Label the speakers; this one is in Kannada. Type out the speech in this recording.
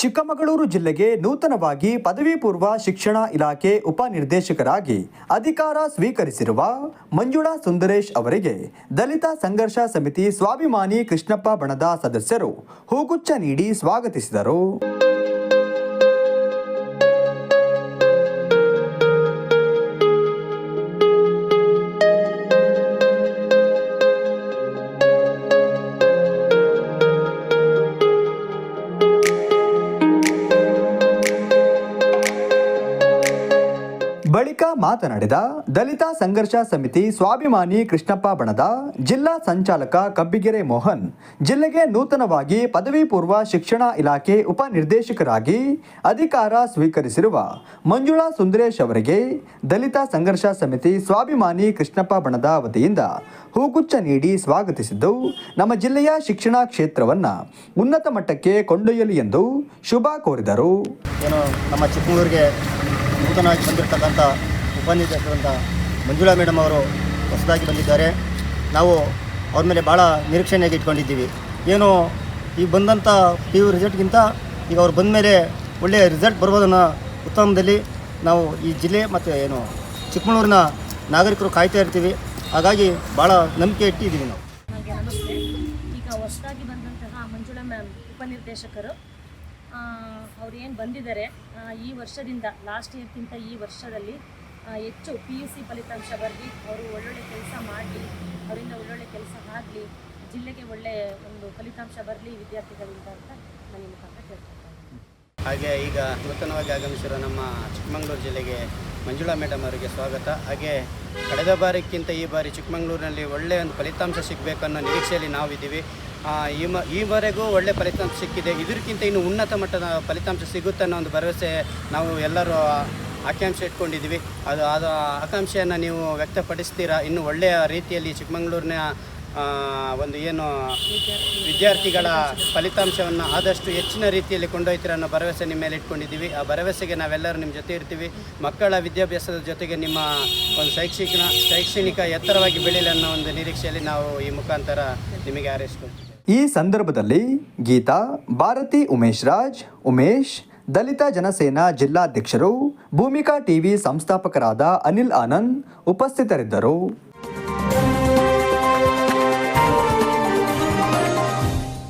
Speaker 1: ಚಿಕ್ಕಮಗಳೂರು ಜಿಲ್ಲೆಗೆ ನೂತನವಾಗಿ ಪದವಿ ಪೂರ್ವ ಶಿಕ್ಷಣ ಇಲಾಖೆ ಉಪನಿರ್ದೇಶಕರಾಗಿ ಅಧಿಕಾರ ಸ್ವೀಕರಿಸಿರುವ ಮಂಜುಳಾ ಸುಂದರೇಶ್ ಅವರಿಗೆ ದಲಿತ ಸಂಘರ್ಷ ಸಮಿತಿ ಸ್ವಾಭಿಮಾನಿ ಕೃಷ್ಣಪ್ಪ ಬಣದ ಸದಸ್ಯರು ಹೂಗುಚ್ಛ ನೀಡಿ ಸ್ವಾಗತಿಸಿದರು. ಬಳಿಕ ಮಾತನಾಡಿದ ದಲಿತ ಸಂಘರ್ಷ ಸಮಿತಿ ಸ್ವಾಭಿಮಾನಿ ಕೃಷ್ಣಪ್ಪ ಬಣದ ಜಿಲ್ಲಾ ಸಂಚಾಲಕ ಕಬ್ಬಿಗೆರೆ ಮೋಹನ್, ಜಿಲ್ಲೆಗೆ ನೂತನವಾಗಿ ಪದವಿ ಪೂರ್ವ ಶಿಕ್ಷಣ ಇಲಾಖೆ ಉಪನಿರ್ದೇಶಕರಾಗಿ ಅಧಿಕಾರ ಸ್ವೀಕರಿಸಿರುವ ಮಂಜುಳಾ ಸುಂದರೇಶ್ ಅವರಿಗೆ ದಲಿತ ಸಂಘರ್ಷ ಸಮಿತಿ ಸ್ವಾಭಿಮಾನಿ ಕೃಷ್ಣಪ್ಪ ಬಣದ ವತಿಯಿಂದ ಹೂಗುಚ್ಛ ನೀಡಿ ಸ್ವಾಗತಿಸಿದ್ದು, ನಮ್ಮ ಜಿಲ್ಲೆಯ ಶಿಕ್ಷಣ ಕ್ಷೇತ್ರವನ್ನು ಉನ್ನತ ಮಟ್ಟಕ್ಕೆ ಕೊಂಡೊಯ್ಯಲಿ ಎಂದು ಶುಭ ಕೋರಿದರು.
Speaker 2: ನಮ್ಮ ಚಿಕ್ಕಮಗಳೂರಿಗೆ ನೂತನವಾಗಿ ಬಂದಿರತಕ್ಕಂಥ ಉಪನಿರ್ದೇಶಕರಂಥ ಮಂಜುಳಾ ಮೇಡಮ್ ಅವರು ಹೊಸದಾಗಿ ಬಂದಿದ್ದಾರೆ. ನಾವು ಅವ್ರ ಮೇಲೆ ಭಾಳ ನಿರೀಕ್ಷಣೆಯಾಗಿ ಇಟ್ಕೊಂಡಿದ್ದೀವಿ. ಏನು ಈಗ ಬಂದಂಥ ಪಿ ಯು ರಿಸಲ್ಟ್ಗಿಂತ ಈಗ ಅವ್ರು ಬಂದ ಮೇಲೆ ಒಳ್ಳೆಯ ರಿಸಲ್ಟ್ ಬರ್ಬೋದನ್ನು ಉತ್ತಮದಲ್ಲಿ ನಾವು ಈ ಜಿಲ್ಲೆ ಮತ್ತು ಏನು ಚಿಕ್ಕಮಗಳೂರಿನ ನಾಗರಿಕರು ಕಾಯ್ತಾ ಇರ್ತೀವಿ. ಹಾಗಾಗಿ ಭಾಳ ನಂಬಿಕೆ ಇಟ್ಟಿದ್ದೀವಿ ನಾವು.
Speaker 3: ಈಗ ಹೊಸದಾಗಿ ಬಂದಂತಹ ಮಂಜುಳಾ ಮ್ಯಾಮ್ ಉಪನಿರ್ದೇಶಕರು. ಅವ್ರು ಏನು ಬಂದಿದ್ದಾರೆ ಈ ವರ್ಷದಿಂದ ಲಾಸ್ಟ್ ಇಯರ್ಗಿಂತ ಈ ವರ್ಷದಲ್ಲಿ ಹೆಚ್ಚು ಪಿ ಯು ಸಿ ಫಲಿತಾಂಶ ಬರಲಿ ಅವರು ಒಳ್ಳೊಳ್ಳೆ ಕೆಲಸ ಮಾಡಲಿ, ಅವರಿಂದ ಒಳ್ಳೊಳ್ಳೆ ಕೆಲಸ ಆಗಲಿ, ಜಿಲ್ಲೆಗೆ ಒಳ್ಳೆ ಒಂದು ಫಲಿತಾಂಶ ಬರಲಿ ವಿದ್ಯಾರ್ಥಿಗಳಿಂದ ಅಂತ ನಾನು ನಿಮ್ಮ ಮುಖಾಂತರ
Speaker 4: ಹಾಗೆ ಈಗ ನೂತನವಾಗಿ ಆಗಮಿಸಿರೋ ನಮ್ಮ ಚಿಕ್ಕಮಗಳೂರು ಜಿಲ್ಲೆಗೆ ಮಂಜುಳಾ ಮೇಡಮ್ ಅವರಿಗೆ ಸ್ವಾಗತ. ಹಾಗೆ ಕಳೆದ ಬಾರಿಗಿಂತ ಈ ಬಾರಿ ಚಿಕ್ಕಮಗಳೂರಿನಲ್ಲಿ ಒಳ್ಳೆಯ ಒಂದು ಫಲಿತಾಂಶ ಸಿಗಬೇಕನ್ನೋ ನಿರೀಕ್ಷೆಯಲ್ಲಿ ನಾವಿದ್ದೀವಿ. ಈವರೆಗೂ ಒಳ್ಳೆ ಫಲಿತಾಂಶ ಸಿಕ್ಕಿದೆ. ಇದಕ್ಕಿಂತ ಇನ್ನು ಉನ್ನತ ಮಟ್ಟದ ಫಲಿತಾಂಶ ಸಿಗುತ್ತೆ ಅನ್ನೋ ಒಂದು ಭರವಸೆ ನಾವು ಎಲ್ಲರೂ ಆಕಾಂಕ್ಷೆ ಇಟ್ಕೊಂಡಿದ್ದೀವಿ. ಅದು ಅದು ಆಕಾಂಕ್ಷೆಯನ್ನು ನೀವು ವ್ಯಕ್ತಪಡಿಸ್ತೀರಾ? ಇನ್ನು ಒಳ್ಳೆಯ ರೀತಿಯಲ್ಲಿ ಚಿಕ್ಕಮಗಳೂರಿನ ಒಂದು ಏನು ವಿದ್ಯಾರ್ಥಿಗಳ ಫಲಿತಾಂಶವನ್ನು ಆದಷ್ಟು ಹೆಚ್ಚಿನ ರೀತಿಯಲ್ಲಿ ಕೊಂಡೊಯ್ತೀರ ಅನ್ನೋ ಭರವಸೆ ನಿಮ್ಮ ಮೇಲೆ ಇಟ್ಕೊಂಡಿದ್ದೀವಿ. ಆ ಭರವಸೆಗೆ ನಾವೆಲ್ಲರೂ ನಿಮ್ಮ ಜೊತೆ ಇರ್ತೀವಿ. ಮಕ್ಕಳ ವಿದ್ಯಾಭ್ಯಾಸದ ಜೊತೆಗೆ ನಿಮ್ಮ ಒಂದು ಶೈಕ್ಷಣಿಕ ಶೈಕ್ಷಣಿಕ ಎತ್ತರವಾಗಿ ಬೆಳೀಲಿ ಅನ್ನೋ ಒಂದು ನಿರೀಕ್ಷೆಯಲ್ಲಿ ನಾವು ಈ ಮುಖಾಂತರ ನಿಮಗೆ ಹಾರೈಸ್ಕೊಳ್ತೀವಿ.
Speaker 1: ಈ ಸಂದರ್ಭದಲ್ಲಿ ಗೀತಾ, ಭಾರತಿ, ಉಮೇಶ್ ರಾಜ್, ಉಮೇಶ್, ದಲಿತ ಜನಸೇನಾ ಜಿಲ್ಲಾಧ್ಯಕ್ಷರು, ಭೂಮಿಕಾ ಟಿವಿ ಸಂಸ್ಥಾಪಕರಾದ ಅನಿಲ್ ಆನಂದ್ ಉಪಸ್ಥಿತರಿದ್ದರು.